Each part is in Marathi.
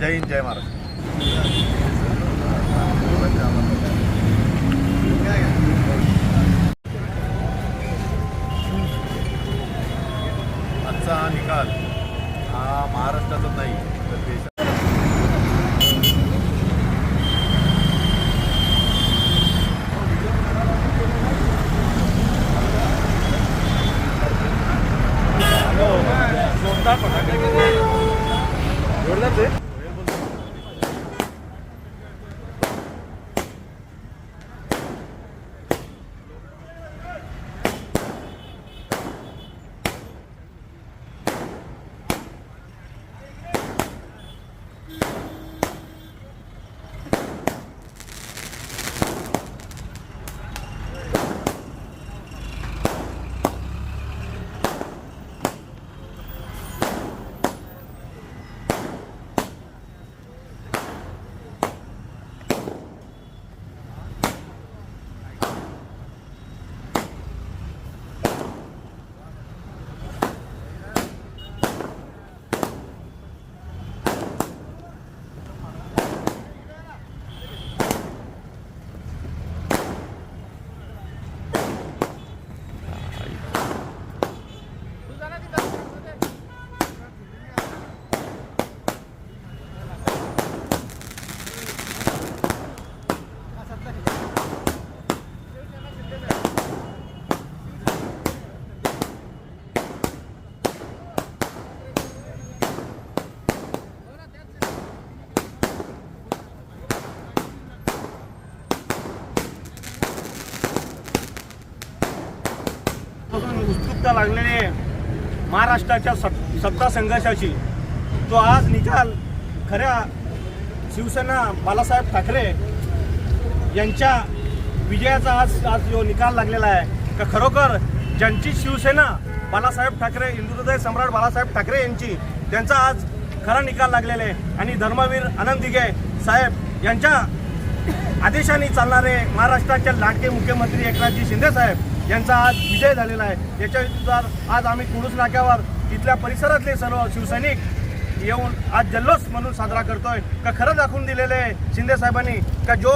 जय हिंद जय महाराष्ट्र. आजचा हा निकाल हा महाराष्ट्राचा नाही तर ते. पासून उत्सुकता लागलेली आहे महाराष्ट्राच्या सत- सत्ता संघर्षाची. तो आज निकाल खऱ्या शिवसेना बालासाहेब ठाकरे यांच्या विजयाचा आज आज जो निकाल लागलेला आहे का खरोखर ज्यांची शिवसेना बालासाहेब ठाकरे हिंदुहृदय सम्राट बालासाहेब ठाकरे यांची त्यांचा आज खरा निकाल लागलेला आहे. आणि धर्मवीर आनंद दिघे साहेब यांच्या आदेशाने चालणारे महाराष्ट्राचे लाडके मुख्यमंत्री एकनाथजी शिंदे साहेब यांचा आज विजय झालेला आहे. याच्या विरुद्धात आज आम्ही कुडूस नाक्यावर तिथल्या परिसरातले सर्व शिवसैनिक येऊन आज जल्लोष म्हणून साजरा करतोय. का खरं दाखवून दिलेलं आहे शिंदे साहेबांनी? का जो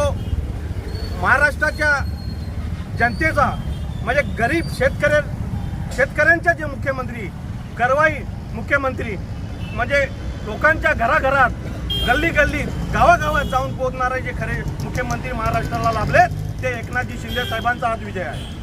महाराष्ट्राच्या जनतेचा म्हणजे गरीब शेतकरी शेतकऱ्यांच्या जे मुख्यमंत्री करवाई मुख्यमंत्री म्हणजे लोकांच्या घराघरात गल्ली गल्ली गावागावात जाऊन पोहोचणारे जे खरे मुख्यमंत्री महाराष्ट्राला लाभले ते एकनाथजी शिंदे साहेबांचा आज विजय आहे.